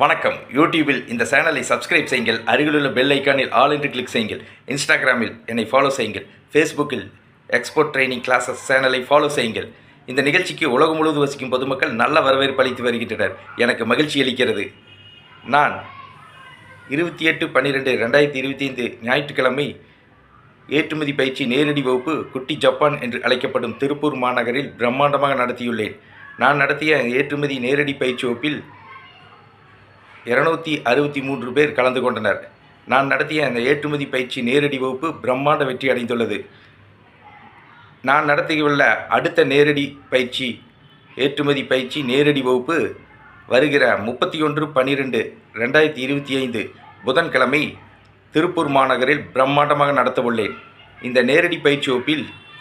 வணக்கம். யூடியூபில் இந்த சேனலை சப்ஸ்கிரைப் செய்யுங்கள். அருகிலுள்ள பெல் ஐக்கானில் ஆல் என்று கிளிக் செய்யுங்கள். இன்ஸ்டாகிராமில் என்னை ஃபாலோ செய்யுங்கள். ஃபேஸ்புக்கில் எக்ஸ்போர்ட் ட்ரைனிங் கிளாஸஸ் சேனலை ஃபாலோ செய்யுங்கள். இந்த நிகழ்ச்சிக்கு உலகம் முழுவதும் வசிக்கும் பொதுமக்கள் நல்ல வரவேற்பு அளித்து வருகின்றனர். எனக்கு மகிழ்ச்சி அளிக்கிறது. நான் இருபத்தி எட்டு பன்னிரெண்டு ரெண்டாயிரத்தி இருபத்தி ஐந்து ஞாயிற்றுக்கிழமை ஏற்றுமதி பயிற்சி நேரடி வகுப்பு குட்டி ஜப்பான் என்று அழைக்கப்படும் திருப்பூர் மாநகரில் பிரம்மாண்டமாக நடத்தியுள்ளேன். நான் நடத்திய ஏற்றுமதி நேரடி பயிற்சி வகுப்பில் இருநூத்தி அறுபத்தி மூன்று பேர் கலந்து கொண்டனர். நான் நடத்திய அந்த ஏற்றுமதி பயிற்சி நேரடி வகுப்பு பிரம்மாண்ட வெற்றி அடைந்துள்ளது. நான் நடத்தியுள்ள அடுத்த நேரடி பயிற்சி ஏற்றுமதி பயிற்சி நேரடி வகுப்பு வருகிற முப்பத்தி ஒன்று பன்னிரெண்டு ரெண்டாயிரத்தி இருபத்தி ஐந்து புதன்கிழமை திருப்பூர் மாநகரில் பிரம்மாண்டமாக நடத்தவுள்ளேன். இந்த நேரடி பயிற்சி வகுப்பில்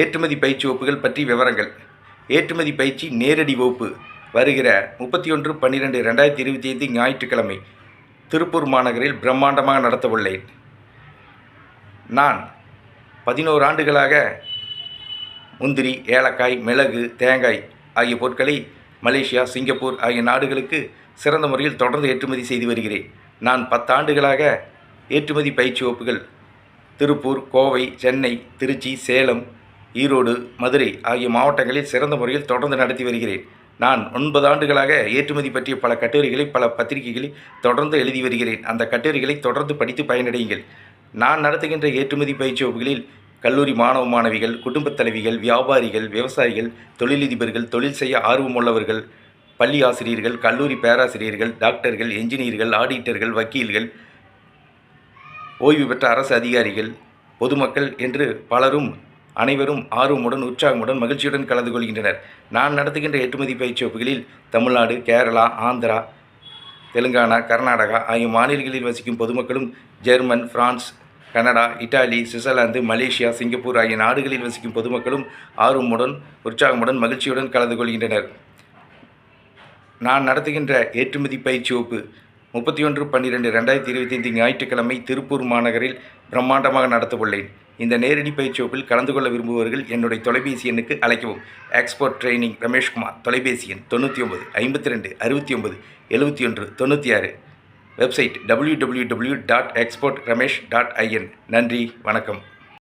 ஏற்றுமதி பயிற்சி வகுப்புகள் பற்றி விவரங்கள். ஏற்றுமதி பயிற்சி நேரடி வகுப்பு. வருகிற முப்பத்தி ஒன்று பன்னிரெண்டு ரெண்டாயிரத்தி இருபத்தி ஐந்து ஞாயிற்றுக்கிழமை திருப்பூர் மாநகரில் பிரம்மாண்டமாக நடத்தவுள்ளேன். நான் பதினோரு ஆண்டுகளாக முந்திரி ஏலக்காய் மிளகு தேங்காய் ஆகிய பொருட்களை மலேசியா சிங்கப்பூர் ஆகிய நாடுகளுக்கு சிறந்த முறையில் தொடர்ந்து ஏற்றுமதி செய்து வருகிறேன். நான் பத்தாண்டுகளாக ஏற்றுமதி பயிற்சி வகுப்புகள் திருப்பூர் கோவை சென்னை திருச்சி சேலம் ஈரோடு மதுரை ஆகிய மாவட்டங்களில் சிறந்த முறையில் தொடர்ந்து நடத்தி வருகிறேன். நான் ஒன்பது ஆண்டுகளாக ஏற்றுமதி பற்றிய பல கட்டுரைகளை பல பத்திரிகைகளில் தொடர்ந்து எழுதி வருகிறேன். அந்த கட்டுரைகளை தொடர்ந்து படித்து பயனடையுங்கள். நான் நடத்துகின்ற ஏற்றுமதி பயிற்சி வகுப்புகளில் கல்லூரி மாணவ மாணவிகள் குடும்பத் தலைவிகள் வியாபாரிகள் விவசாயிகள் தொழிலதிபர்கள் தொழில் செய்ய ஆர்வமுள்ளவர்கள் பள்ளி ஆசிரியர்கள் கல்லூரி பேராசிரியர்கள் டாக்டர்கள் என்ஜினியர்கள் ஆடிட்டர்கள் வக்கீல்கள் ஓய்வு பெற்ற அரசு அதிகாரிகள் பொதுமக்கள் என்று பலரும் அனைவரும் ஆர்வமுடன் உற்சாகமுடன் மகிழ்ச்சியுடன் கலந்து கொள்கின்றனர். நான் நடத்துகின்ற ஏற்றுமதி பயிற்சி வகுப்புகளில் தமிழ்நாடு கேரளா ஆந்திரா தெலுங்கானா கர்நாடகா ஆகிய மாநிலங்களில் வசிக்கும் பொதுமக்களும் German France Canada Italy Switzerland Malaysia Singapore ஆகிய நாடுகளில் வசிக்கும் பொதுமக்களும் ஆர்வமுடன் உற்சாகமுடன் மகிழ்ச்சியுடன் கலந்து கொள்கின்றனர். நான் நடத்துகின்ற ஏற்றுமதி பயிற்சி வகுப்பு முப்பத்தி ஒன்று பன்னிரெண்டு ரெண்டாயிரத்தி இருபத்தி ஐந்து ஞாயிற்றுக்கிழமை திருப்பூர் மாநகரில் பிரம்மாண்டமாக நடத்தவுள்ளேன். இந்த நேரடி பயிற்சி வகுப்பில் கலந்து கொள்ள விரும்புபவர்கள் என்னுடைய தொலைபேசி எண்ணுக்கு அழைக்கவும். எக்ஸ்போர்ட் ட்ரைனிங் ரமேஷ்குமார் தொலைபேசி எண் தொண்ணூற்றி ஒம்பது ஐம்பத்தி ரெண்டு அறுபத்தி ஒம்பது எழுபத்தி ஒன்று தொண்ணூற்றி ஆறு. Website W W W dot export Ramesh dot IN நன்றி வணக்கம்.